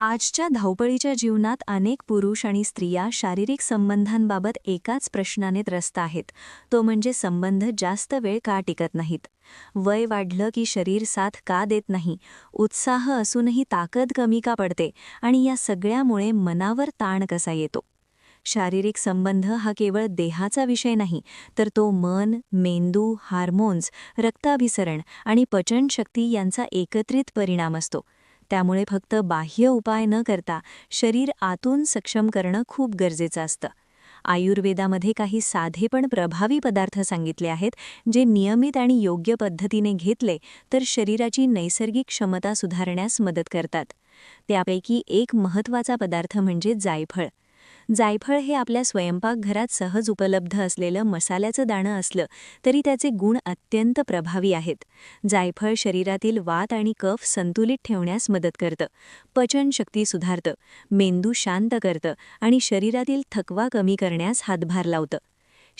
आजच्या धावपळीच्या जीवनात अनेक पुरुष आणि स्त्रिया शारीरिक संबंधांबाबत एकाच प्रश्नाने त्रस्त आहेत. तो म्हणजे संबंध जास्त वेळ का टिकत नाहीत? वय वाढलं की शरीर साथ का देत नाही? उत्साह असूनही ताकद कमी का पडते? आणि या सगळ्यामुळे मनावर ताण कसा येतो? शारीरिक संबंध हा केवळ देहाचा विषय नाही तर तो मन मेंदू हार्मोन्स रक्ताभिसरण आणि पचनशक्ती यांचा एकत्रित परिणाम असतो. त्यामुळे फक्त बाह्य उपाय न करता शरीर आतून सक्षम करणं खूप गरजेचं असतं. आयुर्वेदामध्ये काही साधे पण प्रभावी पदार्थ सांगितले आहेत जे नियमित आणि योग्य पद्धतीने घेतले तर शरीराची नैसर्गिक क्षमता सुधारण्यास मदत करतात. त्यापैकी एक महत्त्वाचा पदार्थ म्हणजे जायफळ. जायफळ हे आपल्या स्वयंपाकघरात सहज उपलब्ध असलेलं मसाल्याचं दाणं असलं तरी त्याचे गुण अत्यंत प्रभावी आहेत. जायफळ शरीरातील वात आणि कफ संतुलित ठेवण्यास मदत करतं पचनशक्ती सुधारतं मेंदू शांत करतं आणि शरीरातील थकवा कमी करण्यास हातभार लावतं.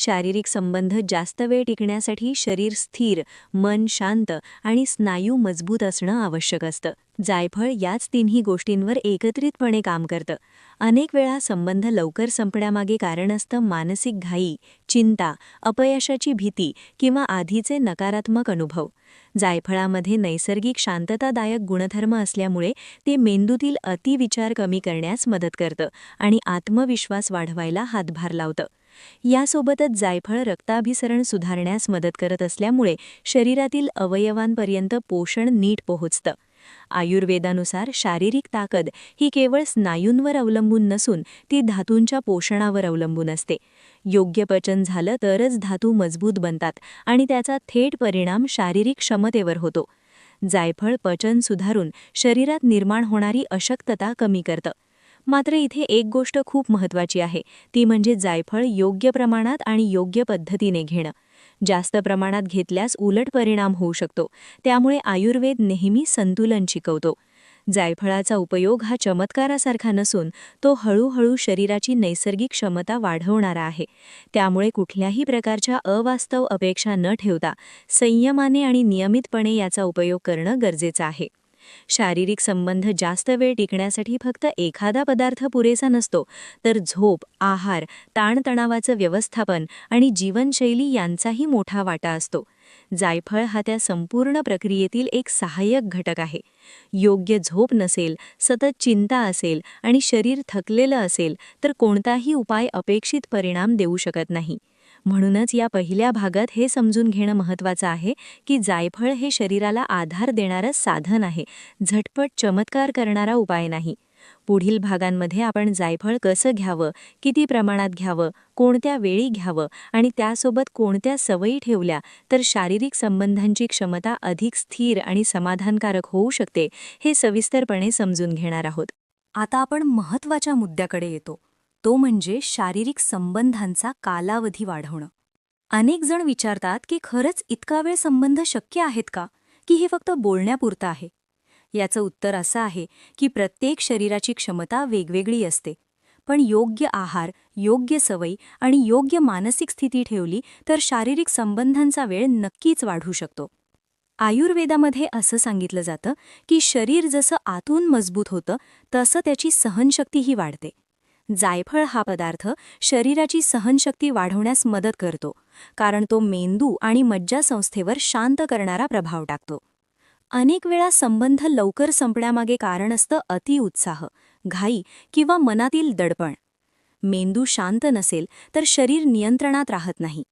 शारीरिक संबंध जास्त वेळ टिकण्यासाठी शरीर स्थिर मन शांत आणि स्नायू मजबूत असणं आवश्यक असतं. जायफळ याच तिन्ही गोष्टींवर एकत्रितपणे काम करतं. अनेक वेळा संबंध लवकर संपण्यामागे कारण असतं मानसिक घाई चिंता अपयशाची भीती किंवा आधीचे नकारात्मक अनुभव. जायफळामध्ये नैसर्गिक शांततादायक गुणधर्म असल्यामुळे ते मेंदूतील अतिविचार कमी करण्यास मदत करतं आणि आत्मविश्वास वाढवायला हातभार लावतं. यासोबतच जायफळ रक्ताभिसरण सुधारण्यास मदत करत असल्यामुळे शरीरातील अवयवांपर्यंत पोषण नीट पोहोचतं. आयुर्वेदानुसार शारीरिक ताकद ही केवळ स्नायूंवर अवलंबून नसून ती धातूंच्या पोषणावर अवलंबून असते. योग्य पचन झालं तरच धातू मजबूत बनतात आणि त्याचा थेट परिणाम शारीरिक क्षमतेवर होतो. जायफळ पचन सुधारून शरीरात निर्माण होणारी अशक्तता कमी करतं. मात्र इथे एक गोष्ट खूप महत्वाची आहे. ती म्हणजे जायफळ योग्य प्रमाणात आणि योग्य पद्धतीने घेणं. जास्त प्रमाणात घेतल्यास उलट परिणाम होऊ शकतो. त्यामुळे आयुर्वेद नेहमी संतुलन शिकवतो. जायफळाचा उपयोग हा चमत्कारासारखा नसून तो हळूहळू शरीराची नैसर्गिक क्षमता वाढवणारा आहे. त्यामुळे कुठल्याही प्रकारच्या अवास्तव अपेक्षा न ठेवता संयमाने आणि नियमितपणे याचा उपयोग करणं गरजेचं आहे. शारीरिक संबंध जास्त वेळ टिकण्यासाठी फक्त एखादा पदार्थ पुरेसा नसतो तर झोप आहार ताणतणावाचं व्यवस्थापन आणि जीवनशैली यांचाही मोठा वाटा असतो. जायफळ हा त्या संपूर्ण प्रक्रियेतील एक सहाय्यक घटक आहे. योग्य झोप नसेल सतत चिंता असेल आणि शरीर थकलेलं असेल तर कोणताही उपाय अपेक्षित परिणाम देऊ शकत नाही. म्हणूनच या पहिल्या भागात हे समजून घेणं महत्त्वाचं आहे की जायफळ हे शरीराला आधार देणारं साधन आहे. झटपट चमत्कार करणारा उपाय नाही. पुढील भागांमध्ये आपण जायफळ कसं घ्यावं किती प्रमाणात घ्यावं कोणत्या वेळी घ्यावं आणि त्यासोबत कोणत्या सवयी ठेवल्या तर शारीरिक संबंधांची क्षमता अधिक स्थिर आणि समाधानकारक होऊ शकते हे सविस्तरपणे समजून घेणार आहोत. आता आपण महत्त्वाच्या मुद्द्याकडे येतो. तो म्हणजे शारीरिक संबंधांचा कालावधी वाढवणं. अनेक जण विचारतात की खरंच इतका वेळ संबंध शक्य आहेत का? की हे फक्त बोलण्यापुरतं आहे? याचं उत्तर असं आहे की प्रत्येक शरीराची क्षमता वेगवेगळी असते. पण योग्य आहार योग्य सवयी आणि योग्य मानसिक स्थिती ठेवली तर शारीरिक संबंधांचा वेळ नक्कीच वाढू शकतो. आयुर्वेदामध्ये असं सांगितलं जातं की शरीर जसं आतून मजबूत होतं तसं त्याची सहनशक्तीही वाढते. जायफळ हा पदार्थ शरीराची सहनशक्ती वाढवण्यास मदत करतो कारण तो मेंदू आणि मज्जासंस्थेवर शांत करणारा प्रभाव टाकतो. अनेक वेळा संबंध लवकर संपण्यामागे कारण असतं अतिउत्साह घाई किंवा मनातील दडपण. मेंदू शांत नसेल तर शरीर नियंत्रणात राहत नाही.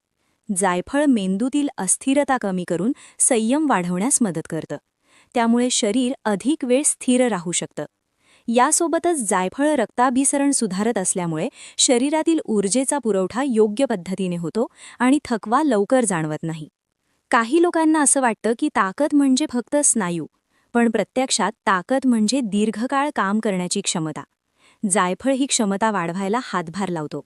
जायफळ मेंदूतील अस्थिरता कमी करून संयम वाढवण्यास मदत करतं. त्यामुळे शरीर अधिक वेळ स्थिर राहू शकतं. यासोबतच जायफळ रक्ताभिसरण सुधारत असल्यामुळे शरीरातील ऊर्जेचा पुरवठा योग्य पद्धतीने होतो आणि थकवा लवकर जाणवत नाही. काही लोकांना असं वाटतं की ताकद म्हणजे फक्त स्नायू पण प्रत्यक्षात ताकद म्हणजे दीर्घकाळ काम करण्याची क्षमता. जायफळ ही क्षमता वाढवायला हातभार लावतो.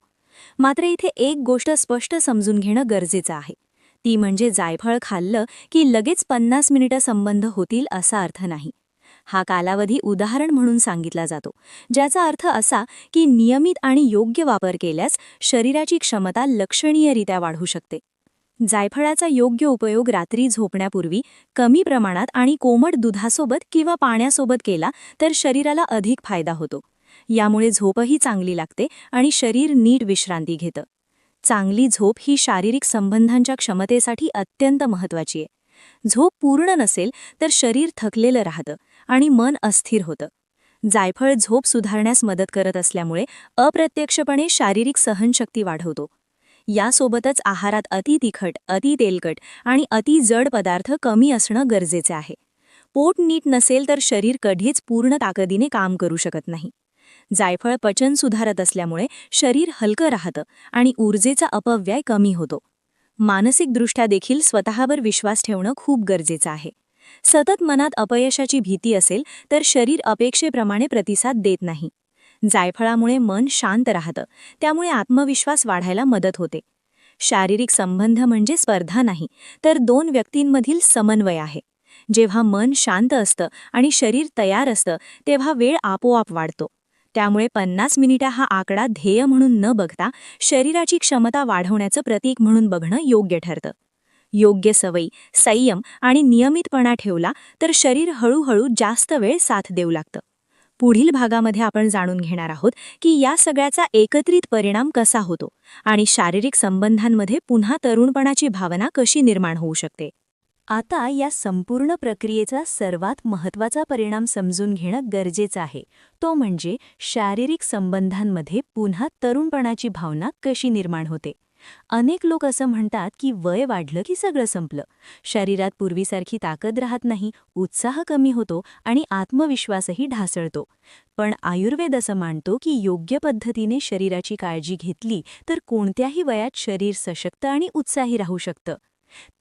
मात्र इथे एक गोष्ट स्पष्ट समजून घेणं गरजेचं आहे. ती म्हणजे जायफळ खाल्लं की लगेच पन्नास मिनिटं संबंध होतील असा अर्थ नाही. हा कालावधी उदाहरण म्हणून सांगितला जातो ज्याचा अर्थ असा की नियमित आणि योग्य वापर केल्यास शरीराची क्षमता लक्षणीयरित्या वाढू शकते. जायफळाचा योग्य उपयोग रात्री झोपण्यापूर्वी कमी प्रमाणात आणि कोमट दुधासोबत किंवा पाण्यासोबत केला तर शरीराला अधिक फायदा होतो. यामुळे झोपही चांगली लागते आणि शरीर नीट विश्रांती घेतं. चांगली झोप ही शारीरिक संबंधांच्या क्षमतेसाठी अत्यंत महत्वाची आहे. झोप पूर्ण नसेल तर शरीर थकलेलं राहतं आणि मन अस्थिर होतं. जायफळ झोप सुधारण्यास मदत करत असल्यामुळे अप्रत्यक्षपणे शारीरिक सहनशक्ती वाढवतो. यासोबतच आहारात अति तिखट अति तेलकट आणि अति जड पदार्थ कमी असणं गरजेचे आहे. पोट नीट नसेल तर शरीर कधीच पूर्ण ताकदीने काम करू शकत नाही. जायफळ पचन सुधारत असल्यामुळे शरीर हलकं राहतं आणि ऊर्जेचा अपव्यय कमी होतो. मानसिकदृष्ट्या देखील स्वतःवर विश्वास ठेवणं खूप गरजेचं आहे. सतत मनात अपयशाची भीती असेल तर शरीर अपेक्षेप्रमाणे प्रतिसाद देत नाही. जायफळामुळे मन शांत राहतं त्यामुळे आत्मविश्वास वाढायला मदत होते. शारीरिक संबंध म्हणजे स्पर्धा नाही तर दोन व्यक्तींमधील समन्वय आहे. जेव्हा मन शांत असतं आणि शरीर तयार असतं तेव्हा वेळ आपोआप वाढतो. त्यामुळे पन्नास मिनिटा हा आकडा ध्येय म्हणून न बघता शरीराची क्षमता वाढवण्याचं प्रतीक म्हणून बघणं योग्य ठरतं. योग्य सवयी संयम आणि नियमितपणा ठेवला तर शरीर हळूहळू जास्त वेळ साथ देऊ लागतं. पुढील भागामध्ये आपण जाणून घेणार आहोत की या सगळ्याचा एकत्रित परिणाम कसा होतो आणि शारीरिक संबंधांमध्ये पुन्हा तरुणपणाची भावना कशी निर्माण होऊ शकते. आता या संपूर्ण प्रक्रियेचा सर्वात महत्त्वाचा परिणाम समजून घेणं गरजेचं आहे. तो म्हणजे शारीरिक संबंधांमध्ये पुन्हा तरुणपणाची भावना कशी निर्माण होते? अनेक लोक असं म्हणतात की वय वाढलं की सगळं संपलं. शरीरात पूर्वीसारखी ताकद राहत नाही उत्साह कमी होतो आणि आत्मविश्वासही ढासळतो. पण आयुर्वेद असं मानतो की योग्य पद्धतीने शरीराची काळजी घेतली तर कोणत्याही वयात शरीर सशक्त आणि उत्साही राहू शकतं.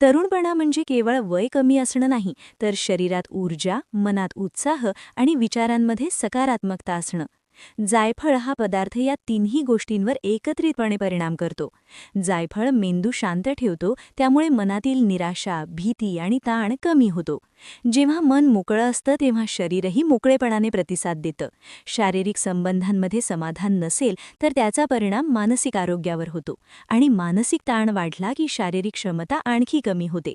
तरुणपणा म्हणजे केवळ वय कमी असणं नाही तर शरीरात ऊर्जा मनात उत्साह आणि विचारांमध्ये सकारात्मकता असणं. जायफळ हा पदार्थ या तिन्ही गोष्टींवर एकत्रितपणे परिणाम करतो. जायफळ मेंदू शांत ठेवतो त्यामुळे मनातील निराशा भीती आणि ताण कमी होतो. जेव्हा मन मोकळं असतं तेव्हा शरीरही मोकळेपणाने प्रतिसाद देतं. शारीरिक संबंधांमध्ये समाधान नसेल तर त्याचा परिणाम मानसिक आरोग्यावर होतो आणि मानसिक ताण वाढला की शारीरिक क्षमता आणखी कमी होते.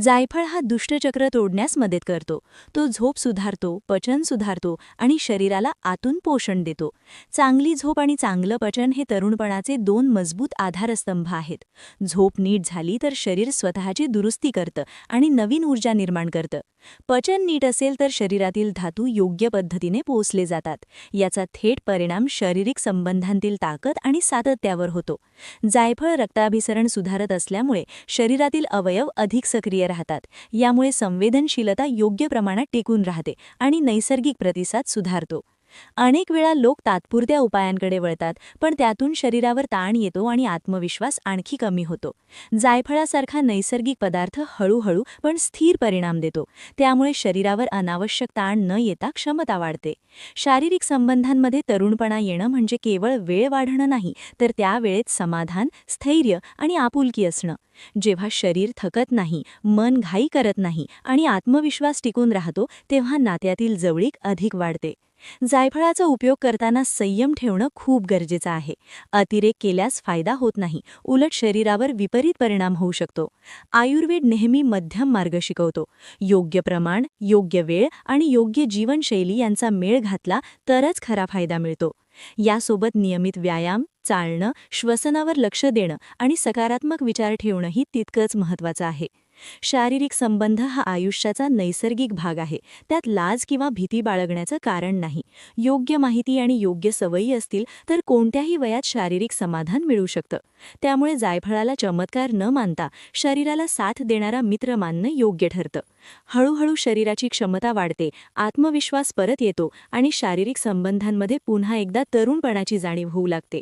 जायफळ हा दुष्टचक्र तोडण्यास मदत करतो. तो झोप सुधारतो पचन सुधारतो आणि शरीराला आतून पोषण देतो. चांगली झोप आणि चांगलं पचन हे तरुणपणाचे दोन मजबूत आधारस्तंभ आहेत. झोप नीट झाली तर शरीर स्वतःची दुरुस्ती करतं आणि नवीन ऊर्जा निर्माण करतं. पचन नीट असेल तर शरीरातील धातू योग्य पद्धतीने पोचले जातात. याचा थेट परिणाम शारीरिक संबंधांतील ताकद आणि सातत्यावर होतो. जायफळ रक्ताभिसरण सुधारत असल्यामुळे शरीरातील अवयव अधिक सक्रिय राहतात. यामुळे संवेदनशीलता योग्य प्रमाणात टिकून राहते आणि नैसर्गिक प्रतिसाद सुधारतो. अनेक वेळा लोक तात्पुरत्या उपायांकडे वळतात पण त्यातून शरीरावर ताण येतो आणि आत्मविश्वास आणखी कमी होतो. जायफळासारखा नैसर्गिक पदार्थ हळूहळू पण स्थिर परिणाम देतो. त्यामुळे शरीरावर अनावश्यक ताण न येता क्षमता वाढते. शारीरिक संबंधांमध्ये तरुणपणा येणं म्हणजे केवळ वेळ वाढणं नाही तर त्या वेळेत समाधान स्थैर्य आणि आपुलकी असणं. जेव्हा शरीर थकत नाही मन घाई करत नाही आणि आत्मविश्वास टिकून राहतो तेव्हा नात्यातील जवळीक अधिक वाढते. जायफळाचा उपयोग करताना संयम ठेवणं खूप गरजेचं आहे. अतिरेक केल्यास फायदा होत नाही. उलट शरीरावर विपरीत परिणाम होऊ शकतो. आयुर्वेद नेहमी मध्यम मार्ग शिकवतो. योग्य प्रमाण योग्य वेळ आणि योग्य जीवनशैली यांचा मेळ घातला तरच खरा फायदा मिळतो. यासोबत नियमित व्यायाम चालणं श्वसनावर लक्ष देणं आणि सकारात्मक विचार ठेवणंही तितकंच महत्त्वाचं आहे. शारीरिक संबंध हा आयुष्याचा नैसर्गिक भाग आहे. त्यात लाज किंवा भीती बाळगण्याचं कारण नाही. योग्य माहिती आणि योग्य सवयी असतील तर कोणत्याही वयात शारीरिक समाधान मिळू शकतं. त्यामुळे जायफळाला चमत्कार न मानता शरीराला साथ देणारा मित्र मानणं योग्य ठरतं. हळूहळू शरीराची क्षमता वाढते आत्मविश्वास परत येतो आणि शारीरिक संबंधांमध्ये पुन्हा एकदा तरुणपणाची जाणीव होऊ लागते.